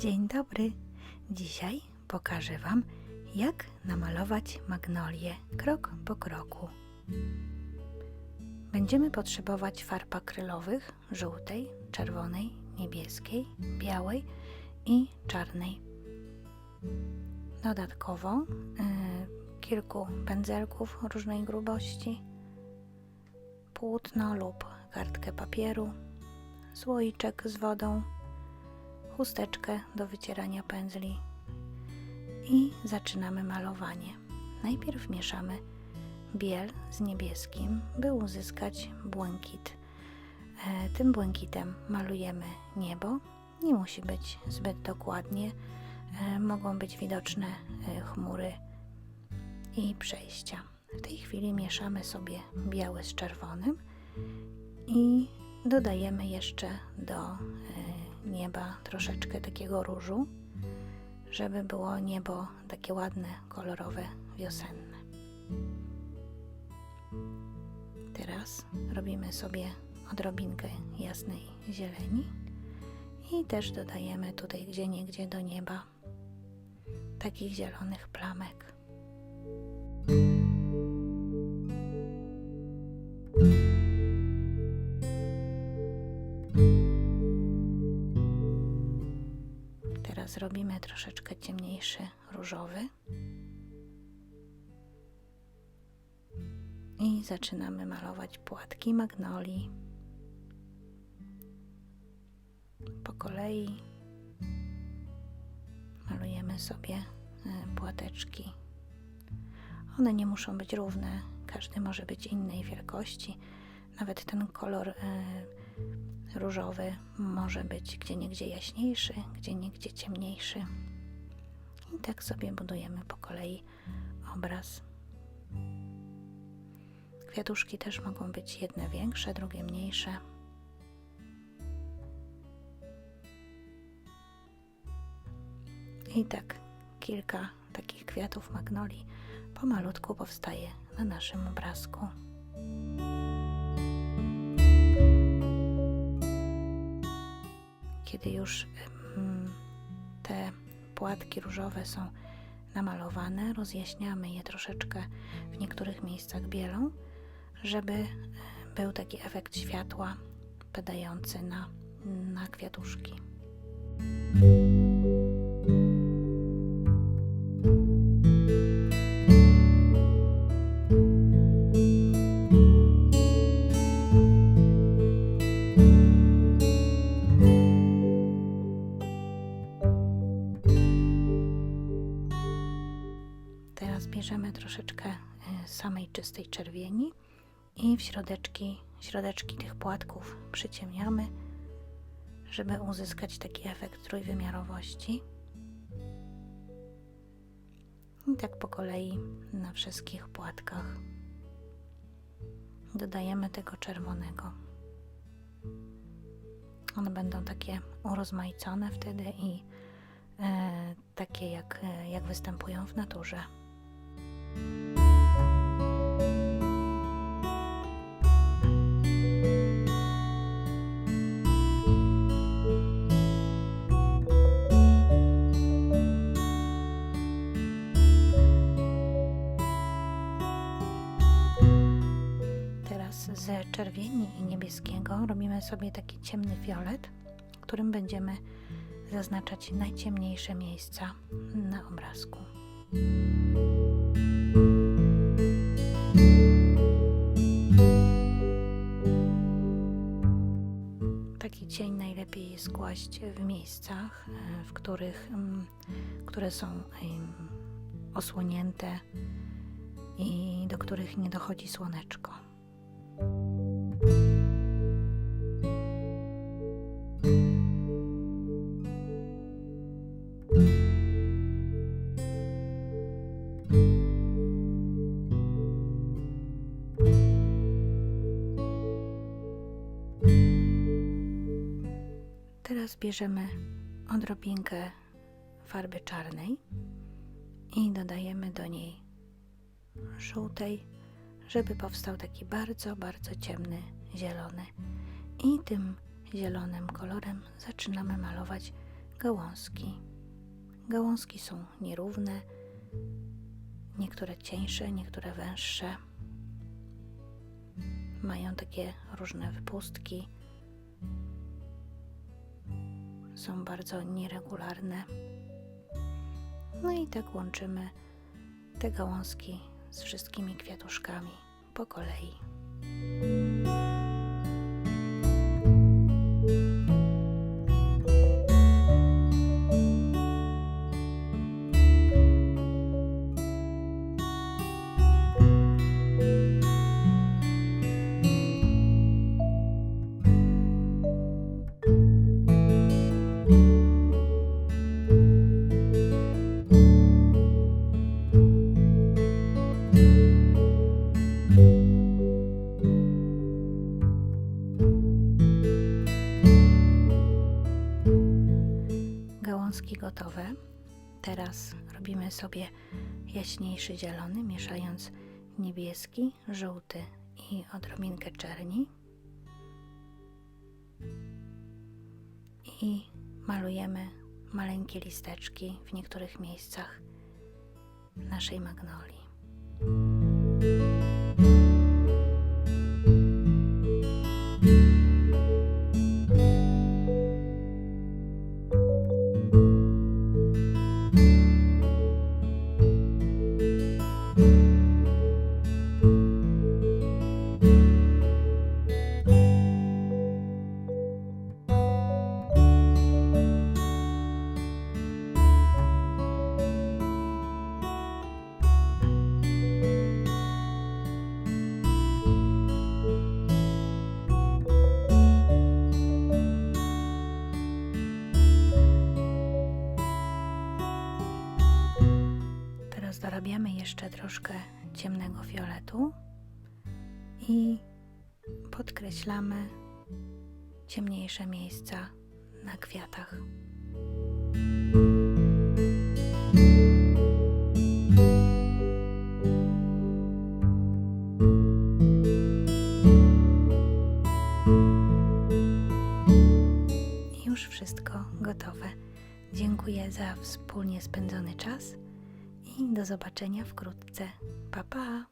Dzień dobry. Dzisiaj pokażę Wam, jak namalować magnolię krok po kroku. Będziemy potrzebować farb akrylowych żółtej, czerwonej, niebieskiej, białej i czarnej. Dodatkowo y, kilku pędzelków różnej grubości, płótno lub kartkę papieru, słoiczek z wodą, chusteczkę do wycierania pędzli i zaczynamy malowanie. Najpierw mieszamy biel z niebieskim, by uzyskać błękit. E, Tym błękitem malujemy niebo. Nie musi być zbyt dokładnie. E, Mogą być widoczne e, chmury i przejścia. W tej chwili mieszamy sobie biały z czerwonym i dodajemy jeszcze do nieba troszeczkę takiego różu, żeby było niebo takie ładne, kolorowe, wiosenne. Teraz robimy sobie odrobinkę jasnej zieleni i też dodajemy tutaj gdzie niegdzie do nieba takich zielonych plamek. Teraz robimy troszeczkę ciemniejszy różowy. I zaczynamy malować płatki magnolii. Po kolei malujemy sobie e, płateczki. One nie muszą być równe, każdy może być innej wielkości. Nawet ten kolor e, różowy może być gdzie niegdzie jaśniejszy, gdzie niegdzie ciemniejszy. I tak sobie budujemy po kolei obraz. Kwiatuszki też mogą być jedne większe, drugie mniejsze. I tak kilka takich kwiatów magnolii pomalutku powstaje na naszym obrazku. Kiedy już te płatki różowe są namalowane, rozjaśniamy je troszeczkę w niektórych miejscach bielą, żeby e, był taki efekt światła padający na, na kwiatuszki. Troszeczkę e, samej czystej czerwieni i w środeczki, środeczki tych płatków przyciemniamy, żeby uzyskać taki efekt trójwymiarowości. I tak po kolei na wszystkich płatkach dodajemy tego czerwonego. One będą takie urozmaicone wtedy i e, takie jak, e, jak występują w naturze. Z czerwieni i niebieskiego robimy sobie taki ciemny fiolet, którym będziemy zaznaczać najciemniejsze miejsca na obrazku. Taki cień najlepiej jest kłaść w miejscach, e, w których, mm, które są osłonięte i do których nie dochodzi słoneczko. Bierzemy odrobinkę farby czarnej i dodajemy do niej żółtej, żeby powstał taki bardzo, bardzo ciemny zielony. I tym zielonym kolorem zaczynamy malować gałązki. Gałązki są nierówne, niektóre cieńsze, niektóre węższe. Mają takie różne wypustki. Są bardzo nieregularne. No i tak łączymy te gałązki z wszystkimi kwiatuszkami po kolei. Gotowe. Teraz robimy sobie jaśniejszy zielony, mieszając niebieski, żółty i odrobinkę czerni. I malujemy maleńkie listeczki w niektórych miejscach naszej magnolii. Jeszcze troszkę ciemnego fioletu i podkreślamy ciemniejsze miejsca na kwiatach. Już wszystko gotowe. Dziękuję za wspólnie spędzony do zobaczenia wkrótce. Pa pa!